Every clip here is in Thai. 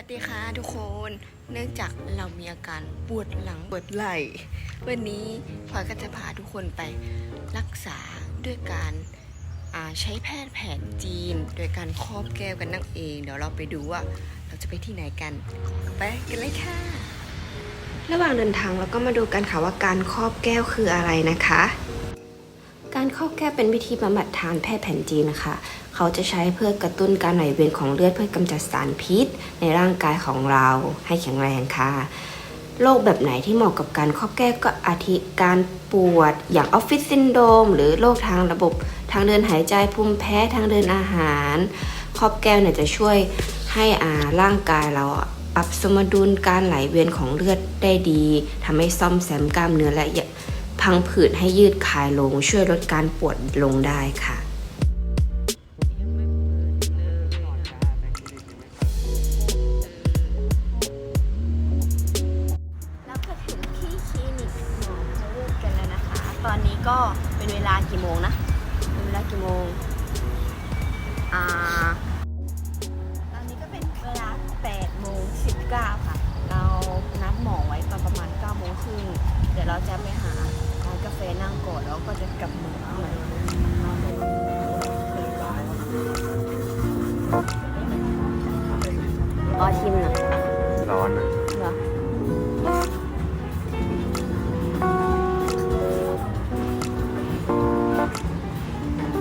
วัสดีค่ะทุกคน เนื่องจากเรามีอาการปวดหลังปวดไหล่ วันนี้พลอยก็จะพาทุกคนไปรักษาด้วยการใช้แพทย์แผนจีน โดยการครอบแก้วกันนั่งเอง เดี๋ยวเราไปดูว่าเราจะไปที่ไหนกัน ไปกันเลยค่ะ ระหว่างเดินทางเราก็มาดูกันค่ะว่าการครอบแก้วคืออะไรนะคะ การครอแก้เป็นวิธีบำบัดทางแพทย์แผนจีนนะคะ เขาจะใช้เพื่อกระตุ้นการไหลเวียนของเลือดเพื่อกำจัดสารพิษ ในร่างกายของเราให้แข็งแรงค่ะโรคแบบไหนที่เหมาะกับการครอบแก้ก็อาทิการปวดอย่างออฟฟิศซินโดมหรือโรคทางระบบทางเดินหายใจภูมิแพ้ทางเดินอาหาร ครอบแก้วเนี่ยจะช่วยให้อ่าร่างกายเราอะปรับสมดุลการไหลเวียนของเลือดได้ดีทำให้ซ่อมแซมกล้ามเนื้อและ พังผืดให้ยืดคลายลง ช่วยลดการปวดลงได้ค่ะ แล้วก็ถึงที่คลินิกหมอพวูดกันแล้วนะคะ ตอนนี้ก็เป็นเวลากี่โมงนะ เป็นเวลากี่โมง อ่า ตอนนี้ก็เป็นเวลา8โมง19ค่ะ เรานัดหมอไว้ตอนประมาณ9โมงครึ่ง เดี๋ยวเราจะไปหา ฟนั่งกอดแล้วก็จะกลับเมืองใหม่อ๋อชิมหน่อยร้อนนะเหรอ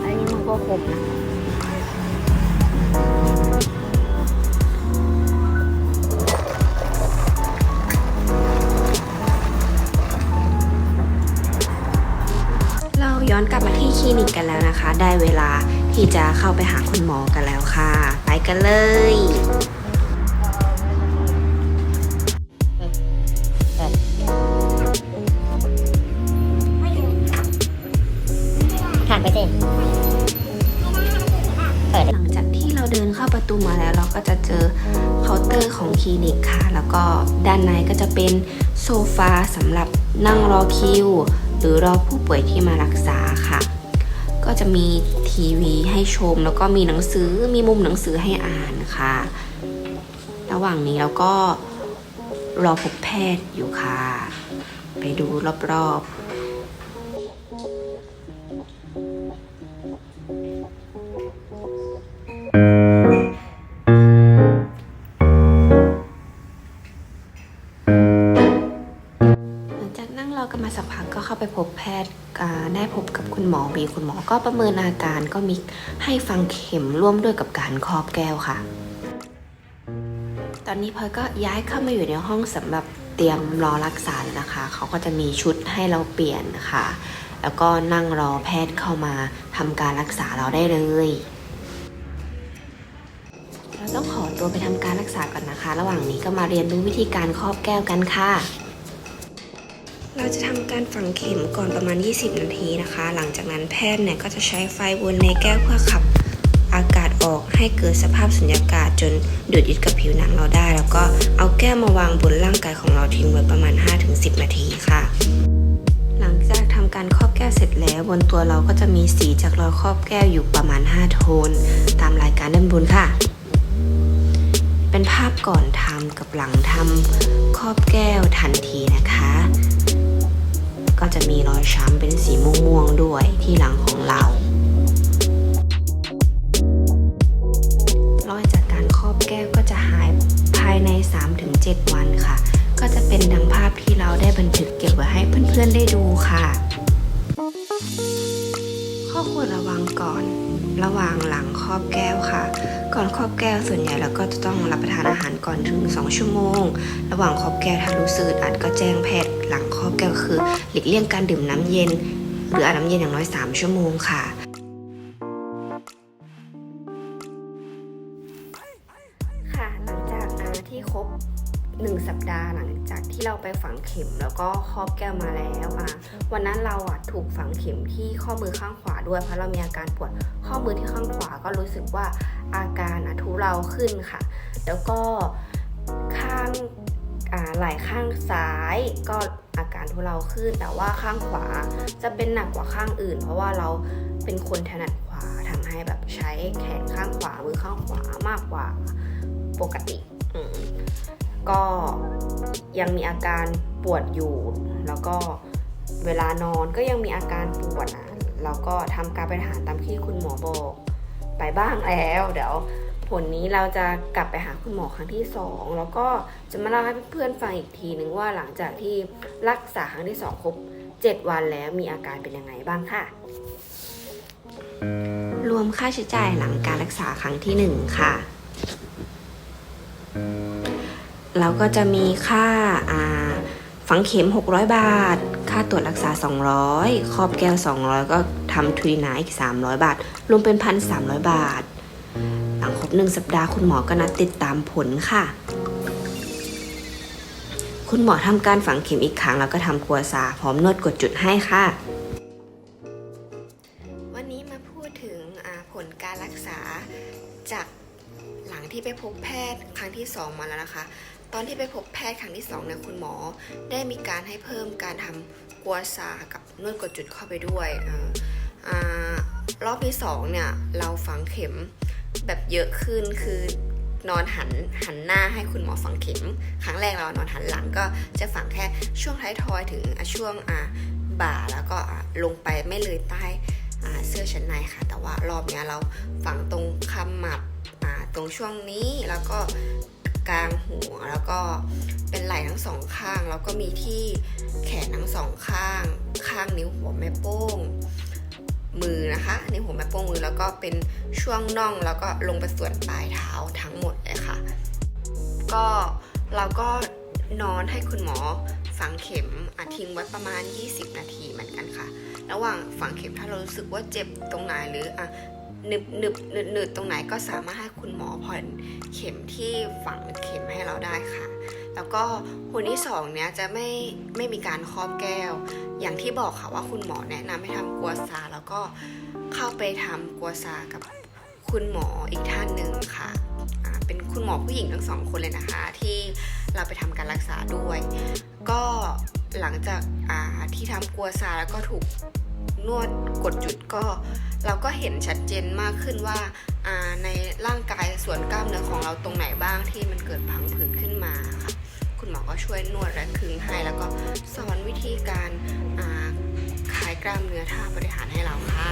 อันนี้มันก็ครบนะ ย้อนกลับมาที่คลินิกกันแล้วนะคะ ได้เวลาที่จะเข้าไปหาคุณหมอกันแล้วค่ะ ไปกันเลยผ่านไปสิหลังจากที่เราเดินเข้าประตูมาแล้ว เราก็จะเจอเคาน์เตอร์ของคลินิกค่ะ แล้วก็ด้านในก็จะเป็นโซฟาสำหรับนั่งรอคิวห รือรอผู้ป่วยที่มารักษาค่ะ ก็จะมีทีวีให้ชมแล้วก็มีหนังสือมีมุมหนังสือให้อ่านค่ะ ระหว่างนี้เราก็รอพบแพทย์อยู่ค่ะ ไปดูรอบๆ ทย์ได้พบกับคุณหมอบีคุณหมอก็ประเมินอาการก็มีให้ฟังเข็มร่วมด้วยกับการครอบแก้วค่ะ ตอนนี้พลอยก็ย้ายเข้ามาอยู่ในห้องสำหรับเตรียมรอรักษาแล้วนะคะ เขาก็จะมีชุดให้เราเปลี่ยนนะคะแล้วก็นั่งรอแพทย์เข้ามาทำการรักษาเราได้เลยเราต้องขอตัวไปทำการรักษาก่อนนะคะ ระหว่างนี้ก็มาเรียนรู้วิธีการครอบแก้วกันค่ะ เราจะทำการฝังเข็มก่อนประมาณ 20 นาทีนะคะ หลังจากนั้นแพทย์เนี่ยก็จะใช้ไฟวนในแก้วเพื่อขับอากาศออกให้เกิดสภาพสุญญากาศจนดูดยึดกับผิวหนังเราได้ แล้วก็เอาแก้วมาวางบนร่างกายของเราทิ้งไว้ประมาณ 5-10 นาทีค่ะ หลังจากทำการครอบแก้วเสร็จแล้ว บนตัวเราก็จะมีสีจากรอยครอบแก้วอยู่ประมาณ 5 โทน ตามรายการด้านบนค่ะ เป็นภาพก่อนทำกับหลังทำครอบแก้วทันทีนะคะ ก็จะมีรอยช้ำเป็นสีม่วงๆด้วยที่หลังของเรา รอยจากการครอบแก้วก็จะหายภายใน 3-7 วันค่ะ ก็จะเป็นดังภาพที่เราได้บันทึกเก็บไว้ให้เพื่อนๆได้ดูค่ะ ข้อควรระวังก่อน ระหว่างหลังครอบแก้วค่ะ ก่อนครอบแก้วส่วนใหญ่เราก็จะต้องรับประทานอาหารก่อนถึง 2 ชั่วโมง ระหว่างครอบแก้วถ้ารู้สึกอึดอัดก็แจ้งแพทย์ หลังครอบแก้วคือ หลีกเลี่ยงการดื่มน้ำเย็น หรืออาบน้ำเย็นอย่างน้อย 3 ชั่วโมงค่ะ ไปฝังเข็มแล้วก็ครอบแก้วมาแล้วอะวันนั้นเราอะถูกฝังเข็มที่ข้อมือข้างขวาด้วยเพราะเรามีอาการปวดข้อมือที่ข้างขวาก็รู้สึกว่าอาการอะทุเราขึ้นค่ะ แล้วก็ข้างไหล่ข้างซ้ายก็อาการทุเราขึ้น แต่ว่าข้างขวาจะเป็นหนักกว่าข้างอื่น เพราะว่าเราเป็นคนถนัดขวาทำให้แบบใช้แขนข้างขวามือข้างขวามากกว่าปกติ ก็ยังมีอาการปวดอยู่ แล้วก็เวลานอนก็ยังมีอาการปวดนะแล้วก็ทำการไปหาตามที่คุณหมอบอกไปบ้างแล้ว เดี๋ยวผลนี้เราจะกลับไปหาคุณหมอครั้งที่สองแล้วก็จะมาเล่าให้เพื่อนๆฟังอีกทีนึงว่าหลังจากที่รักษาครั้งที่สองครบ 7 วันแล้วมีอาการเป็นยังไงบ้างค่ะ รวมค่าใช้จ่ายหลังการรักษาครั้งที่ 1 ค่ะ แล้วก็จะมีค่าาฝังเข็ม 600 บาท ค่าตรวจรักษา 200 ครอบแก้ว 200 ก็ทำทรีนาอีก 300 บาท รวมเป็น 1,300 บาท หลังครบ 1 สัปดาห์คุณหมอก็นัดติดตามผลค่ะ คุณหมอทำการฝังเข็มอีกครั้ง แล้วก็ทำกัวซาพร้อมนวดกดจุดให้ค่ะ วันนี้มาพูดถึงผลการรักษาจากหลังที่ไปพบแพทย์ครั้งที่ 2 มาแล้วนะคะ อนที่ไปพบแพทย์ครั้งที่2เนี่ยคุณหมอ ได้มีการให้เพิ่มการทำกัวซากับนวดกดจุดเข้าไปด้วยออรอบที่2เนี่ยเราฝังเข็มแบบเยอะขึ้นคือนอนหันหันหน้าให้คุณหมอฝังเข็ม ครั้งแรกเรานอนหันหลังก็จะฝังแค่ช่วงท้ายทอยถึงช่วงอ่าบ่าแล้วก็ลงไปไม่เลยใต้เสื้อชั้นในค่ะ แต่ว่ารอบเนี้ยเราฝังตรงขมับตรงช่วงนี้แล้วก็ กลางหัว แล้วก็เป็นไหล่ทั้งสองข้าง แล้วก็มีที่แขนทั้งสองข้าง ข้างนิ้วหัวแม่โป้ง มือนะคะนิ้วหัวแม่โป้งมือแล้วก็เป็นช่วงน่องแล้วก็ลงไปส่วนปลายเท้าทั้งหมดเลยค่ะ ก็เราก็นอนให้คุณหมอฝังเข็มอะทิ้งไว้ประมาณ 20 นาทีเหมือนกันค่ะ ระหว่างฝังเข็มถ้าเรารู้สึกว่าเจ็บตรงไหนหรืออะ หนึบหนึบหนืดหนืดตรงไหนก็สามารถให้คุณหมอผ่อนเข็มที่ฝังเข็มให้เราได้ค่ะ แล้วก็คนที่สองเนี้ยจะไม่ไม่มีการครอบแก้ว อย่างที่บอกค่ะว่าคุณหมอแนะนำให้ทำกัวซา แล้วก็เข้าไปทำกัวซากับคุณหมออีกท่านหนึ่งค่ะเป็นคุณหมอผู้หญิงทั้งสองคนเลยนะคะ ที่เราไปทำการรักษาด้วย ก็หลังจากที่ทำกัวซาแล้วก็ถูกนวดกดจุดก็ เราก็เห็นชัดเจนมากขึ้นว่าในร่างกายส่วนกล้ามเนื้อของเราตรงไหนบ้างที่มันเกิดพังผืดขึ้นมาค่ะคุณหมอก็ช่วยนวดและคึงให้ แล้วก็สอนวิธีการาคลายกล้ามเนื้อท่าบริหารให้เราค่ะ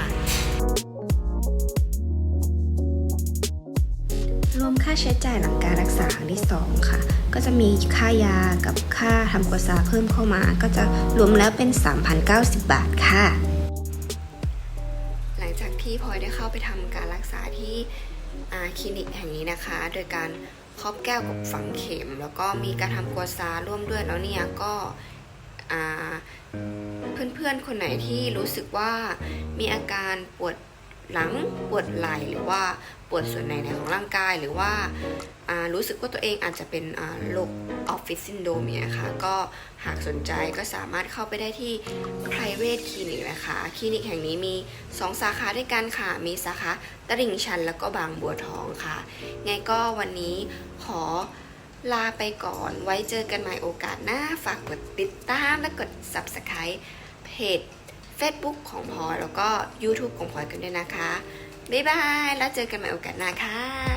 รวมค่าใช้จ่ายหลังการรักษาครั้งที่ 2 ค่ะ ก็จะมีค่ายากับค่าทำกวซาเพิ่มเข้ามา ก็จะรวมแล้วเป็น 3,090 บาทค่ะ ได้เข้าไปทำการรักษาที่คลินิกแห่งนี้นะคะ โดยการครอบแก้วกับฝังเข็ม แล้วก็มีการทำกัวซาร่วมด้วยแล้วเนี่ยก็เพื่อนๆคนไหนที่รู้สึกว่ามีอาการปวด หลังปวดไหล่หรือว่าปวดส่วนไหนๆของร่างกายหรือว่ารู้สึกว่าตัวเองอาจจะเป็นโรคออฟฟิศซินโดมเนี่ยค่ะก็หากสนใจก็สามารถเข้าไปได้ที่ private clinic นะคะคลินิกแห่งนี้มี 2 สาขาด้วยกันค่ะ มีสาขาตลิ่งชันแล้วก็บางบัวทองค่ะ ไงก็วันนี้ขอลาไปก่อนไว้เจอกันใหม่โอกาสหน้า ฝากกดติดตามและกด subscribe เพจ Facebook ของพลอยแล้วก็ YouTube ของพลอยกันด้วยนะคะ บ๊ายบาย แล้วเจอกันใหม่โอกาสหน้าค่ะ